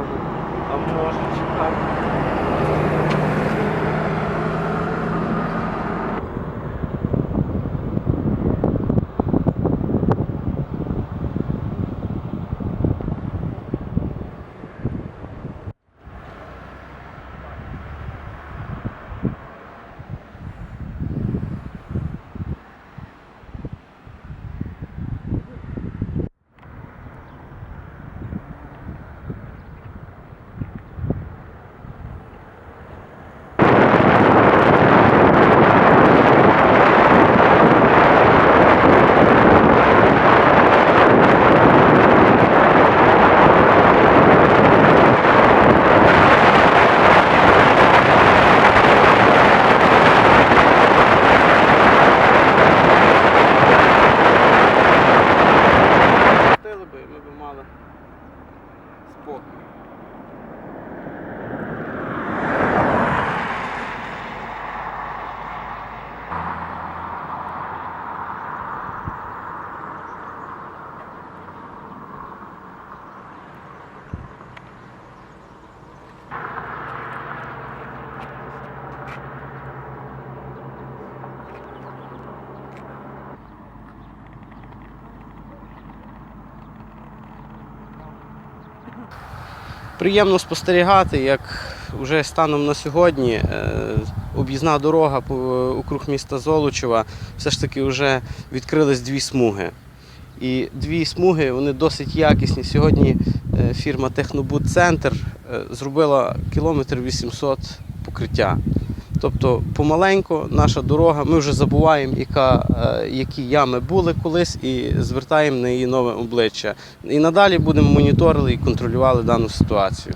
amor, amor, tipo, року. Приємно спостерігати, як вже станом на сьогодні е, об'їзна дорога округ міста Золочева все ж таки вже відкрились дві смуги. І дві смуги вони досить якісні. Сьогодні е, фірма Технобуд Центр е, зробила кілометр 800 покриття. Тобто помаленьку наша дорога, ми вже забуваємо, яка, е, які ями були колись, і звертаємо на її нове обличчя. І надалі будемо моніторили і контролювали дану ситуацію.